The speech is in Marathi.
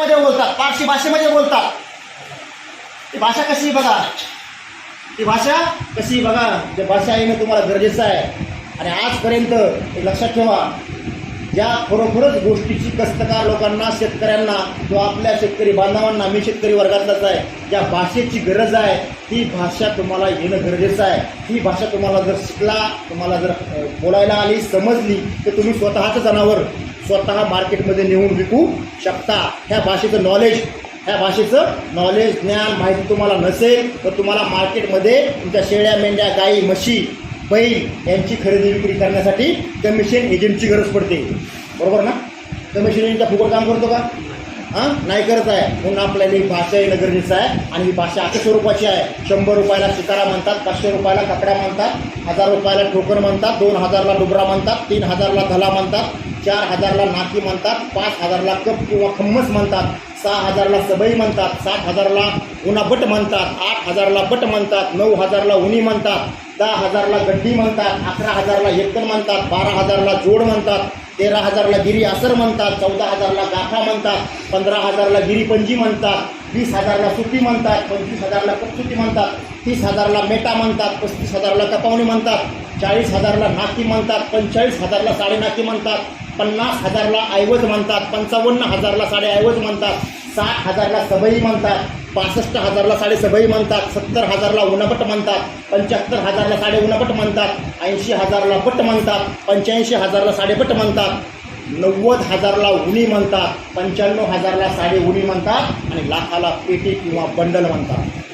मध्ये बोलतात. पारशी भाषेमध्ये बोलतात. ती भाषा कशी बघा? ती भाषा कशी बघा? ते भाषा येणं तुम्हाला गरजेचं आहे. आणि आजपर्यंत लक्षात ठेवा. ज्या खरोखरच गोष्टीची कष्टकार लोकांना शेतकऱ्यांना किंवा आपल्या शेतकरी बांधवांना मी शेतकरी वर्गातलाच आहे ज्या भाषेची गरज आहे ती भाषा तुम्हाला येणं गरजेचं आहे. ही भाषा तुम्हाला जर शिकला तुम्हाला जर बोलायला आली समजली तर तुम्ही स्वतःचं जनावर स्वतः मार्केटमध्ये नेऊन विकू शकता. ह्या भाषेचं नॉलेज ह्या भाषेचं नॉलेज ज्ञान माहिती तुम्हाला नसेल तर तुम्हाला मार्केटमध्ये तुमच्या शेळ्या मेंढ्या गाई म्हशी बैल यांची खरेदी विक्री करण्यासाठी कमिशन एजंटची गरज पडते. बरोबर ना? कमिशन एजंटचा फुकट काम करतो का? हां? नाही करत आहे. म्हणून आपल्याला ही भाषा येणं गरजेचं आहे आणि ही भाषा अशा स्वरूपाची आहे. शंभर रुपयाला शिकारा म्हणतात पाचशे रुपयाला कपडा म्हणतात हजार रुपयाला ठोकर म्हणतात दोन हजारला डुबरा म्हणतात तीन हजारला धला म्हणतात चार हजारला नाकी म्हणतात पाच हजारला कप किंवा खम्मस म्हणतात सहा हजारला सबई म्हणतात सात हजारला उन्हा बट म्हणतात आठ हजारला बट म्हणतात नऊ हजारला उनी म्हणतात दहा हजारला गड्डी म्हणतात अकरा हजारला हेक्टर म्हणतात बारा हजारला जोड म्हणतात तेरा हजारला गिरी असर म्हणतात चौदा हजारला गाफा म्हणतात पंधरा हजारला गिरीपंजी म्हणतात वीस हजारला सुट्टी म्हणतात पंचवीस हजारला कपसुटी म्हणतात तीस हजारला मेटा म्हणतात पस्तीस हजारला कपावणी म्हणतात चाळीस हजारला नाकी म्हणतात पंचेचाळीस हजारला साडेनाकी म्हणतात पन्नास हजारला ऐवज म्हणतात पंचावन्न हजारला साडेऐवज म्हणतात साठ हजारला सबई म्हणतात पासष्ट हजारला साडे म्हणतात सत्तर हजारला उन्हापट म्हणतात पंच्याहत्तर हजारला साडे उन्हापट म्हणतात ऐंशी हजारला पट म्हणतात पंच्याऐंशी हजारला साडेपट म्हणतात नव्वद हजारला उणी म्हणतात पंच्याण्णव हजारला साडे उणी म्हणतात आणि लाखाला पेटी किंवा बंडल म्हणतात.